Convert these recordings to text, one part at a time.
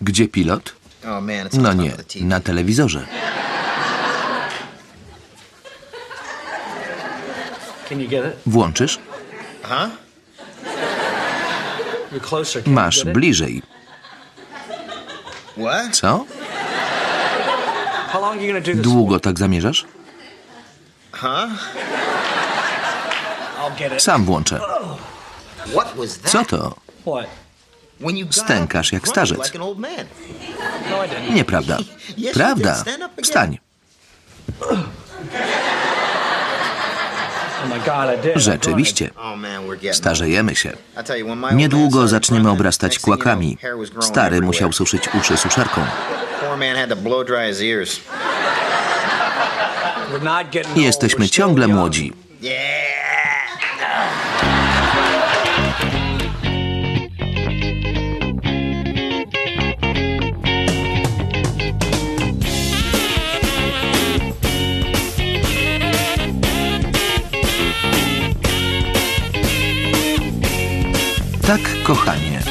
Gdzie pilot? No nie, na telewizorze. Włączysz? Masz bliżej. Co? Długo tak zamierzasz? Sam włączę. Co to? Stękasz jak starzec. Nieprawda. Prawda. Wstań. Rzeczywiście. Starzejemy się. Niedługo zaczniemy obrastać kłakami. Stary musiał suszyć uszy suszarką. Jesteśmy ciągle młodzi. Tak, kochanie.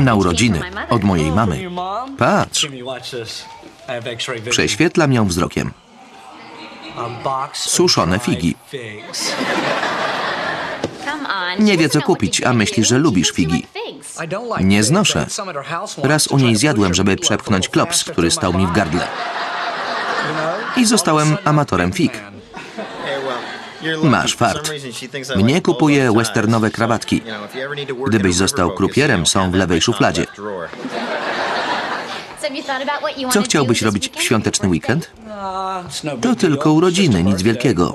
Na urodziny od mojej mamy. Patrz. Prześwietlam ją wzrokiem. Suszone figi. Nie wie, co kupić, a myśli, że lubisz figi. Nie znoszę. Raz u niej zjadłem, żeby przepchnąć klops, który stał mi w gardle. I zostałem amatorem fig. Masz fart. Mnie kupuje westernowe krawatki. Gdybyś został krupierem, są w lewej szufladzie. Co chciałbyś robić w świąteczny weekend? To tylko urodziny, nic wielkiego.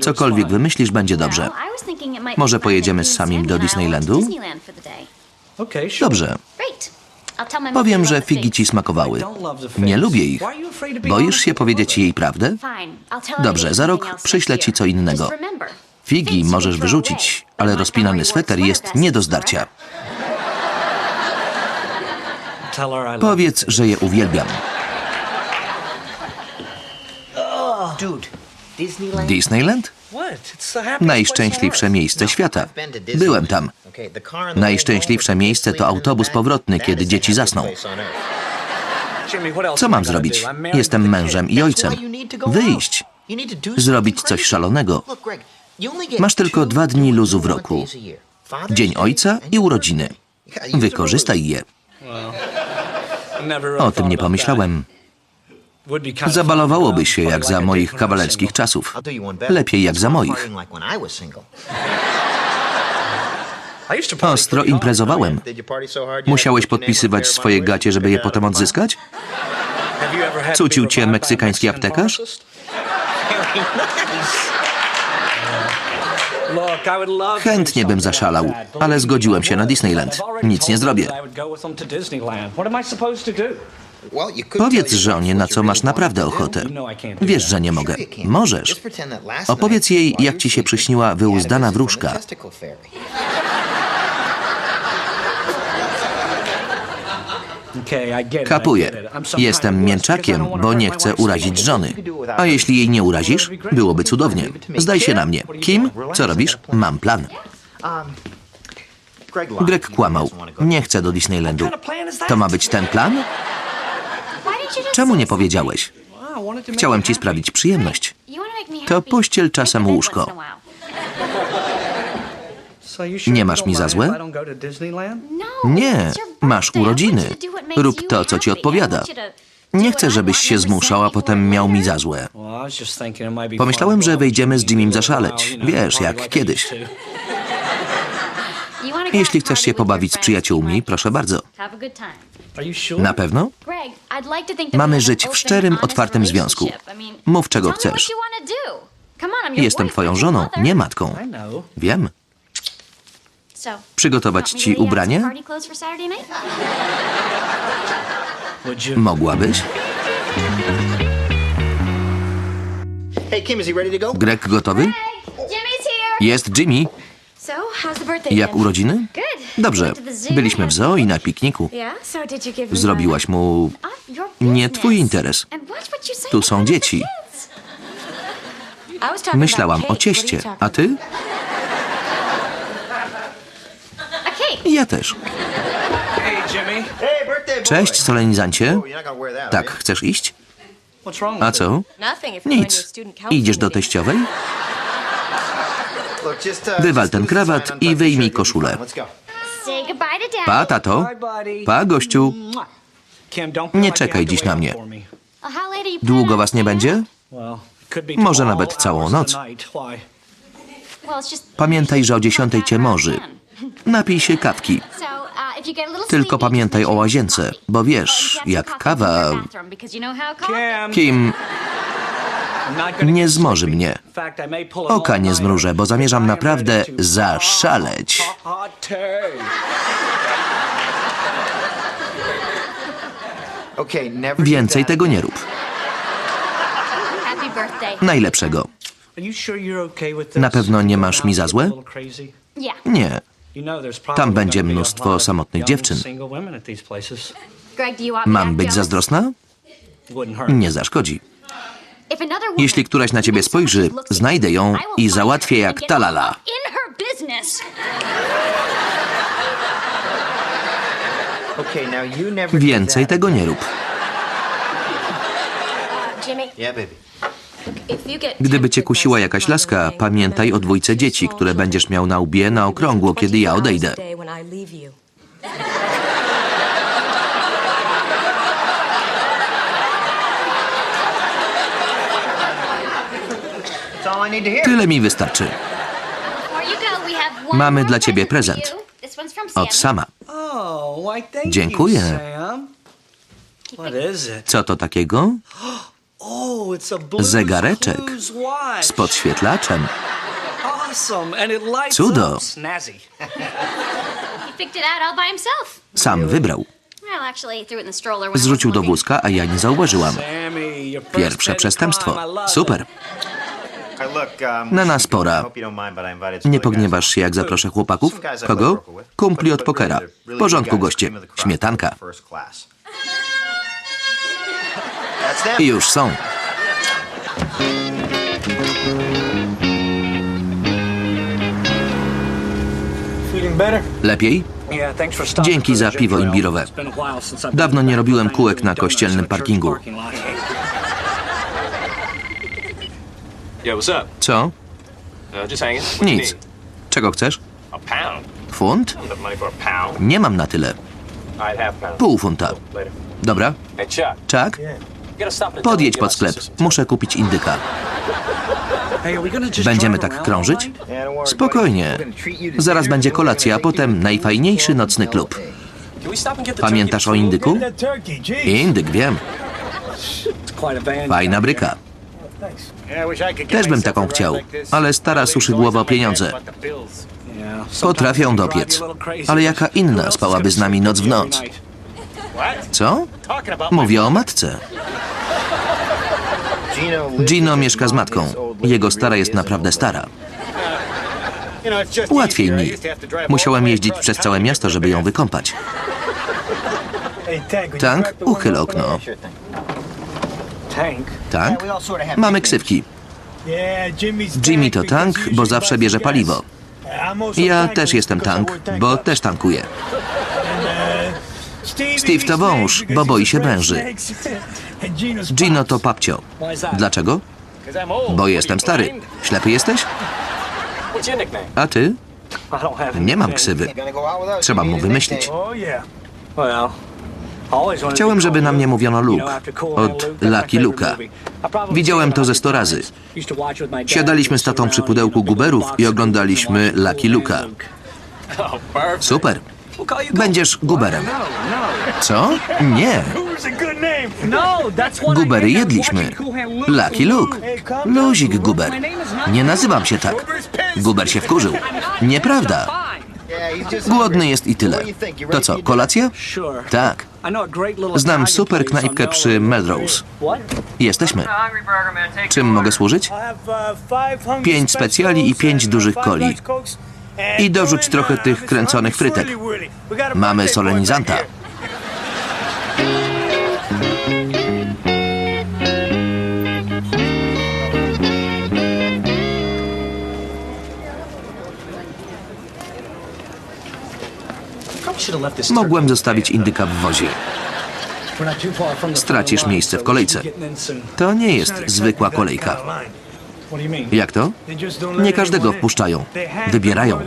Cokolwiek wymyślisz, będzie dobrze. Może pojedziemy z samim do Disneylandu? Dobrze. Powiem, że figi ci smakowały. Nie lubię ich. Boisz się powiedzieć jej prawdę? Dobrze, za rok przyślę ci co innego. Figi możesz wyrzucić, ale rozpinany sweter jest nie do zdarcia. Powiedz, że je uwielbiam. Disneyland? Najszczęśliwsze miejsce świata. Byłem tam. Najszczęśliwsze miejsce to autobus powrotny, kiedy dzieci zasną. Co mam zrobić? Jestem mężem i ojcem. Wyjść. Zrobić coś szalonego. Masz tylko dwa dni luzu w roku. Dzień ojca i urodziny. Wykorzystaj je. O tym nie pomyślałem. Zabalowałoby się jak za moich kawalerskich czasów. Lepiej jak za moich. Ostro imprezowałem. Musiałeś podpisywać swoje gacie, żeby je potem odzyskać? Cucił cię meksykański aptekarz? Chętnie bym zaszalał, ale zgodziłem się na Disneyland. Nic nie zrobię. Powiedz żonie, na co masz naprawdę ochotę. Wiesz, że nie mogę. Możesz. Opowiedz jej, jak ci się przyśniła wyuzdana wróżka. Kapuję. Jestem mięczakiem, bo nie chcę urazić żony. A jeśli jej nie urazisz, byłoby cudownie. Zdaj się na mnie. Kim? Co robisz? Mam plan. Greg kłamał. Nie chcę do Disneylandu. To ma być ten plan? Czemu nie powiedziałeś? Chciałem ci sprawić przyjemność. To pościel czasem łóżko. Nie masz mi za złe? Nie, masz urodziny. Rób to, co ci odpowiada. Nie chcę, żebyś się zmuszał, a potem miał mi za złe. Pomyślałem, że wyjdziemy z Jimim zaszaleć. Wiesz, jak kiedyś. Jeśli chcesz się pobawić z przyjaciółmi, proszę bardzo. Na pewno? Mamy żyć w szczerym, otwartym związku. Mów, czego chcesz. Jestem twoją żoną, nie matką. Wiem. Przygotować ci ubranie? Mogłabyś? Greg gotowy? Jest Jimmy. Jak urodziny? Dobrze. Byliśmy w zoo i na pikniku. Zrobiłaś mu... Nie twój interes. Tu są dzieci. Myślałam o cieście, a ty? Ja też. Cześć, solenizancie. Tak, chcesz iść? A co? Nic. Idziesz do teściowej? Wywal ten krawat i wyjmij koszulę. Pa, tato. Pa, gościu. Nie czekaj dziś na mnie. Długo was nie będzie? Może 12 nawet całą noc. Pamiętaj, że o dziesiątej cię morzy. Napij się kawki. Uh, Tylko pamiętaj o łazience, bo wiesz, jak kawa- Kim, nie sleepy. mnie. Oka nie zmrużę, bo zamierzam naprawdę zaszaleć. Więcej tego nie rób. Najlepszego. Na pewno nie masz mi za złe? Nie. Tam będzie mnóstwo samotnych dziewczyn. Mam być zazdrosna? Nie zaszkodzi. Jeśli któraś na ciebie spojrzy, znajdę ją I załatwię jak talala. Więcej tego nie rób. Gdyby cię kusiła jakaś laska, pamiętaj o dwójce dzieci, które będziesz miał na łbie na okrągło, kiedy ja odejdę. Tyle mi wystarczy. Mamy dla ciebie prezent. Od sama. Oh, Dziękuję. Co to takiego? Oh, Zegareczek. Z podświetlaczem. Cudo. Sam wybrał. Zrzucił do wózka, a ja nie zauważyłam. Pierwsze przestępstwo. Super. it. Hey, look, um, Na nas pora. Nie pogniewasz się, jak zaproszę chłopaków? Kogo? Kumpli od pokera. W porządku, goście. Śmietanka. I już są. Lepiej? Dzięki za piwo imbirowe. Dawno nie robiłem kółek na kościelnym parkingu. parking lot. Yo, what's up? Co? Just hanging. What you Nic. Czego chcesz? A pound. Funt? Enough money for a pound. Nie mam na tyle. Pół funta. Later. Dobra? Chuck. Podjedź pod sklep. Muszę kupić indyka. Będziemy tak krążyć? Spokojnie. Zaraz będzie kolacja, a potem najfajniejszy nocny klub. Pamiętasz o indyku? Indyk, wiem. Fajna bryka. Też bym taką chciał, ale stara suszy głowę o pieniądze. Potrafią dopiec. Ale jaka inna spałaby z nami noc w noc? Co? Mówię o matce. Gino mieszka z matką. Jego stara jest naprawdę stara. Łatwiej mi. Musiałem jeździć przez całe miasto, żeby ją wykąpać. Tank, uchyl okno. Tank. Mamy ksywki. Jimmy to tank, bo zawsze bierze paliwo. Ja też jestem tank, bo też tankuję. Steve to wąż, bo boi się węży. Gino to papcio. Dlaczego? Bo jestem stary. Ślepy jesteś? A ty? Nie mam ksywy. Trzeba mu wymyślić. Chciałem, żeby na mnie mówiono Luke. Od Lucky probably Widziałem to ze sto razy. Siadaliśmy z tatą przy pudełku guberów i oglądaliśmy Lucky perfect. Super. Będziesz guberem. Co? Nie. Gubery jedliśmy. Lucky Luke. Luzik guber. Nie nazywam się tak. Guber się wkurzył. Nieprawda. Głodny jest i tyle. To co, kolacja? Tak. Znam super knajpkę przy Melrose. Jesteśmy. Czym mogę służyć? Pięć specjali i pięć dużych coli. I dorzuć trochę tych kręconych frytek. Mamy solenizanta. Mogłem zostawić indyka w wozie. Stracisz miejsce w kolejce. To nie jest zwykła kolejka. Jak to? Nie każdego wpuszczają. Wybierają.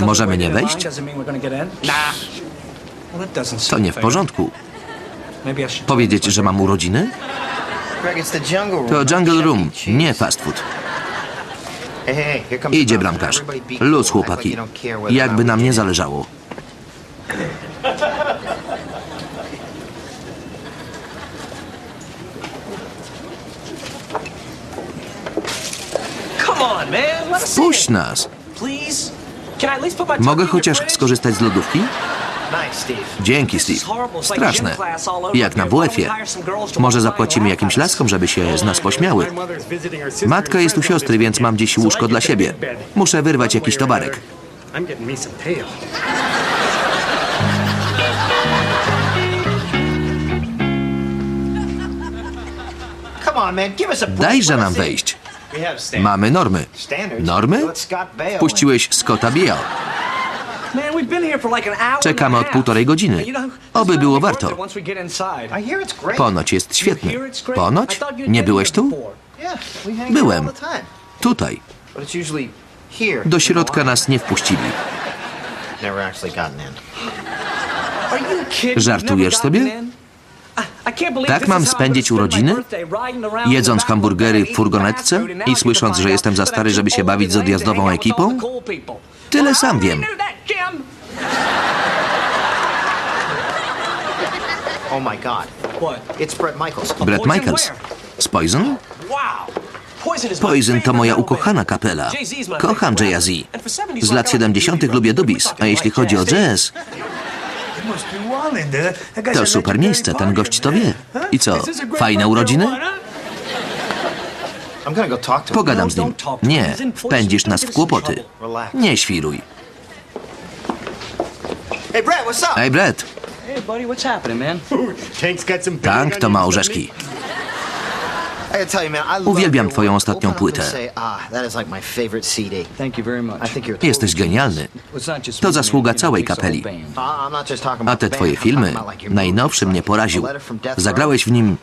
Możemy nie wejść? To nie w porządku. Powiedzieć, że mam urodziny? To jungle room, nie fast food. Hey, hey, hey, here comes Idzie bramkarz. Luz, chłopaki. Jakby not na we mnie get in. zależało. Come on, man. Let us Puść in. nas. Mogę chociaż skorzystać z lodówki? Dzięki, Steve. Straszne. Jak na WF-ie. Może zapłacimy jakimś laskom, żeby się z nas pośmiały. Matka jest u siostry, więc mam dziś łóżko dla siebie. Muszę wyrwać jakiś towarek. Dajże nam wejść. Mamy normy. Normy? Puściłeś Scotta Biel. Czekamy od półtorej godziny. Oby było warto. Ponoć jest świetny. Ponoć? Nie byłeś tu? Byłem. Tutaj. Do środka nas nie wpuścili. Żartujesz sobie? Tak mam spędzić urodziny? Jedząc hamburgery w furgonetce i słysząc, że jestem za stary, żeby się bawić z odjazdową ekipą? Tyle sam wiem. Jim. Oh my God. What? It's Brett Michaels. Brett Poison Michaels. where? Z Poison? Wow. Poison is my Poison to favorite moja ukochana kapela. Jay-Z is my Kocham favorite Jay-Z. rapper. And for 70s Z lat I like 70. Doobie lubię. Dubis, a jeśli chodzi o jazz. to super miejsce, ten gość to wie. I co, fajne urodziny? Pogadam z nim. Nie, wpędzisz nas w kłopoty. Nie świruj. Hey, Brett, what's up? Ej, Brett, Hey, buddy, what's happening, man? tank to ma orzeszki. I gotta tell you, man, I love Uwielbiam your twoją work. ostatnią Open up płytę. say, ah, that is like my favorite CD. Thank you very much. I think you're a Jesteś total genialny. It's not just To me, zasługa. You know, całej kapeli. whole band. Ah, I'm not just talking A about te the twoje band, I'm filmy, talking about like your najnowszy movies, mnie like poraził. A Letter from Death Row. Zagrałeś w nim,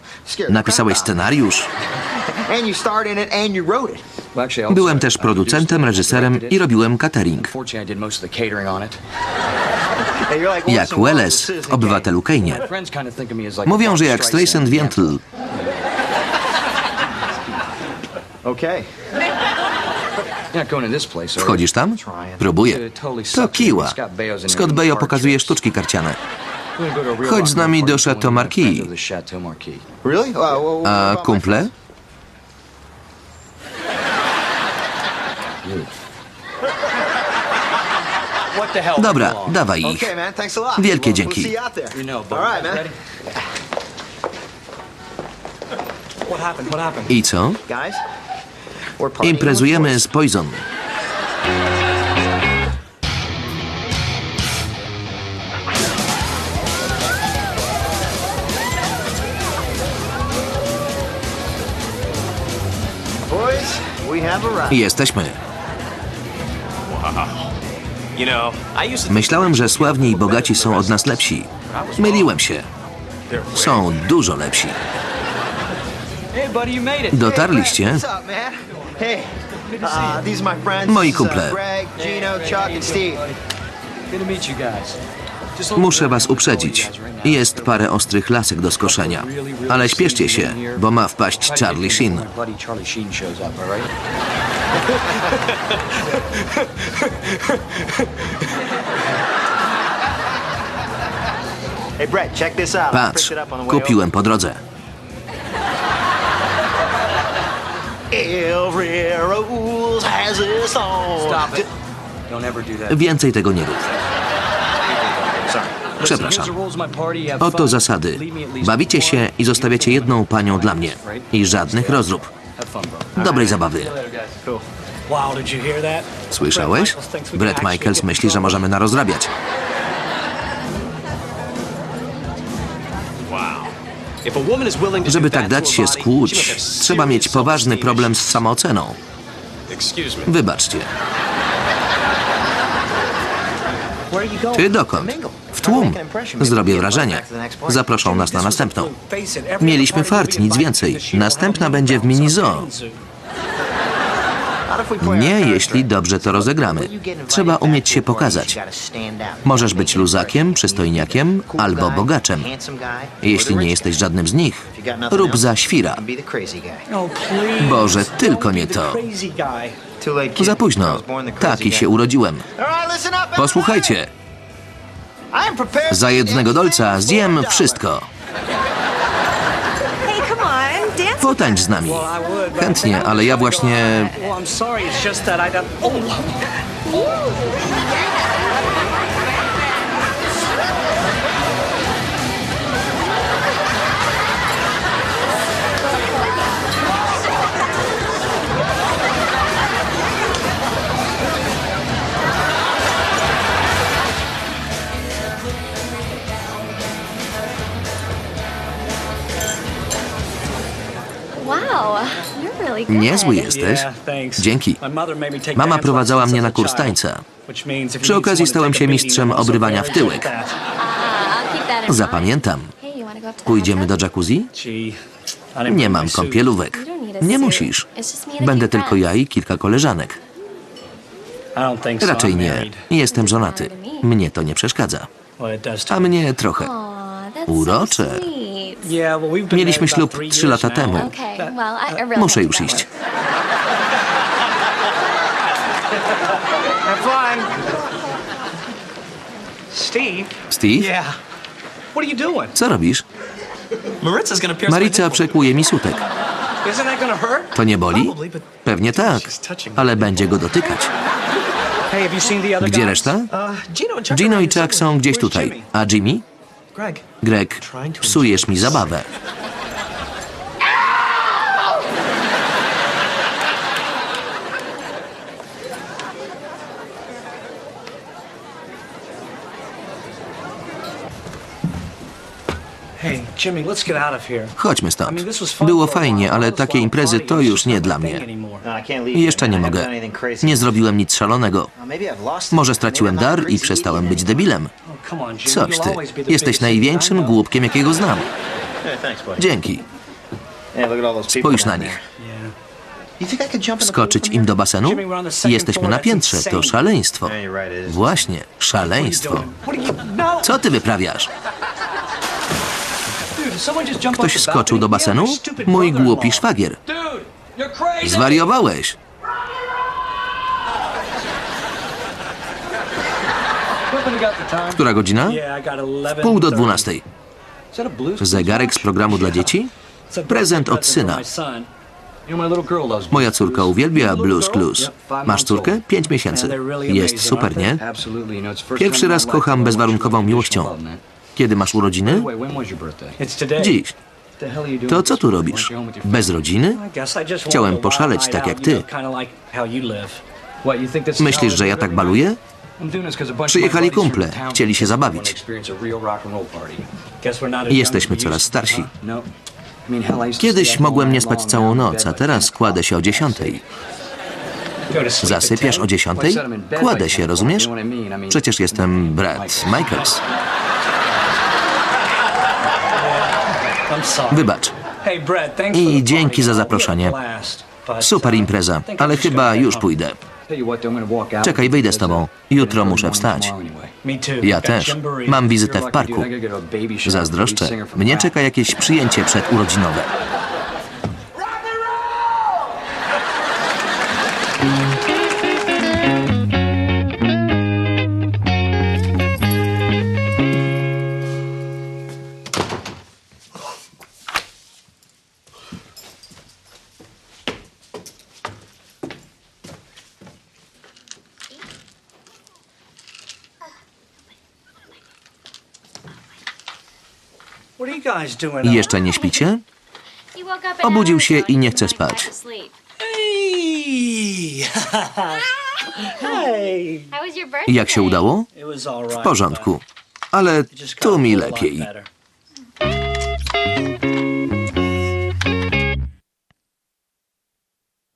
napisałeś scenariusz. And you starred in it and you wrote it. Byłem też producentem, reżyserem i robiłem catering. Jak Welles w Kane. Obywatelu like Mówią, a że jak Streisand you? Wchodzisz tam? Próbuję. To kiła. Scott Baio pokazuje sztuczki karciane. A Chodź z nami do Chateau Marquis. friends of Ready? What happened? What happened? I co? Guys, we're partying Imprezujemy z Poison. Jesteśmy. Myślałem, że sławni i bogaci są od nas lepsi. Myliłem się. Są dużo lepsi. Hey, buddy, you made it. Dotarliście? What's up, man? Hey, these are my friends. Moi kumple. Greg, Gino, Chuck, and Steve. Good to meet you guys. Just Muszę was uprzedzić. Jest parę ostrych lasek do skoszenia. Ale śpieszcie się, bo ma wpaść Charlie Sheen. Patrz, kupiłem po drodze. Więcej tego nie rób. Sorry. Przepraszam. Oto zasady. Bawicie się i zostawiacie jedną panią dla mnie. I żadnych rozrób. Dobrej zabawy. Słyszałeś? Brett Michaels myśli, że możemy narozrabiać. Żeby tak dać się skłuć, trzeba mieć poważny problem z samooceną. Wybaczcie. Ty dokąd? W tłum. Zrobię wrażenie. Zaproszą nas na następną. Mieliśmy fart, nic więcej. Następna będzie w mini zoo. Nie, jeśli dobrze to rozegramy. Trzeba umieć się pokazać. Możesz być luzakiem, przystojniakiem albo bogaczem. Jeśli nie jesteś żadnym z nich, rób za świra. Boże, tylko nie to. Za późno. Taki się urodziłem. Posłuchajcie, za jednego dolca zjem wszystko. Potańcz z nami. Chętnie, ale ja właśnie... Niezły jesteś. Dzięki. My mother made me take Mama prowadzała mnie na a kurs tańca. Przy okazji stałem się take a beating, mistrzem obrywania w tyłek. mind. Zapamiętam. Pójdziemy do jacuzzi? Nie mam kąpielówek. Nie musisz. Będę tylko ja i kilka koleżanek. Raczej nie. Jestem żonaty. Mnie to nie przeszkadza. A me. mnie trochę. Urocze. Mieliśmy ślub trzy lata temu. Muszę już iść. Have fun. Steve? Steve, Yeah. What are you doing? co robisz? Marica przekłuje mi sutek. Isn't that gonna hurt? To nie boli? Pewnie tak, ale będzie go dotykać. Hey, have you seen the other Gdzie reszta? Uh, Gino i Chuck są gdzieś tutaj. A Jimmy? Greg. Psujesz mi zabawę. Hey, Jimmy, let's get out of here. Chodźmy stąd. Było fajnie, ale takie imprezy to już nie dla mnie. I jeszcze nie mogę. Nie zrobiłem nic szalonego. Może straciłem dar i przestałem być debilem. Coś ty. Jesteś największym głupkiem, jakiego znam. Dzięki. Spójrz na nich. Skoczyć im do basenu? Jesteśmy na piętrze. To szaleństwo. Właśnie, szaleństwo. Co ty wyprawiasz? Ktoś skoczył do basenu? Mój głupi szwagier. Zwariowałeś. Open got the time. Która godzina? 11. Pół do dwunastej. Zegarek z programu dla dzieci? Prezent od syna. Moja córka uwielbia Blues Clues. Masz córkę? Pięć miesięcy. Jest super, nie? Pierwszy raz kocham bezwarunkową miłością. Kiedy masz urodziny? Dziś. To co tu robisz? Bez rodziny? Chciałem poszaleć tak jak ty. Myślisz, że ja tak baluję? Przyjechali kumple, chcieli się zabawić. Jesteśmy coraz starsi. huh? Kiedyś mogłem nie spać całą noc, a teraz kładę się o dziesiątej. Zasypiasz 10? o dziesiątej? Kładę się, rozumiesz? Przecież jestem brat Michaels. Wybacz. I dzięki za zaproszenie. but, Super uh, impreza, ale chyba już pójdę. Czekaj, wyjdę z tobą. Jutro muszę wstać. Ja też. Mam wizytę w parku. Zazdroszczę. Mnie czeka jakieś przyjęcie przedurodzinowe. Jeszcze nie śpicie? Obudził się i nie and chce spać. to sleep. Hey! hey! How was your birthday? Jak się udało? It was all right. W porządku. Ale tu mi lepiej.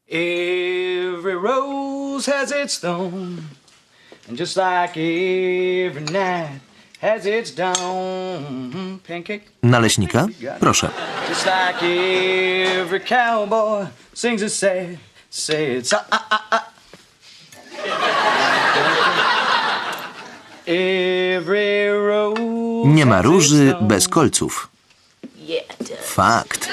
Every rose has its thorn. And just like every night Pancake. Naleśnika? Proszę. Just like every cowboy sings a sad, sad song. Every rose Nie ma róży bez kolców. Fakt.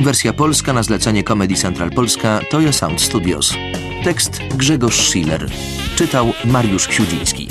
Wersja polska na zlecenie Comedy Central Polska Toyo Sound Studios. Tekst Grzegorz Schiller. Czytał Mariusz Ksiudziński.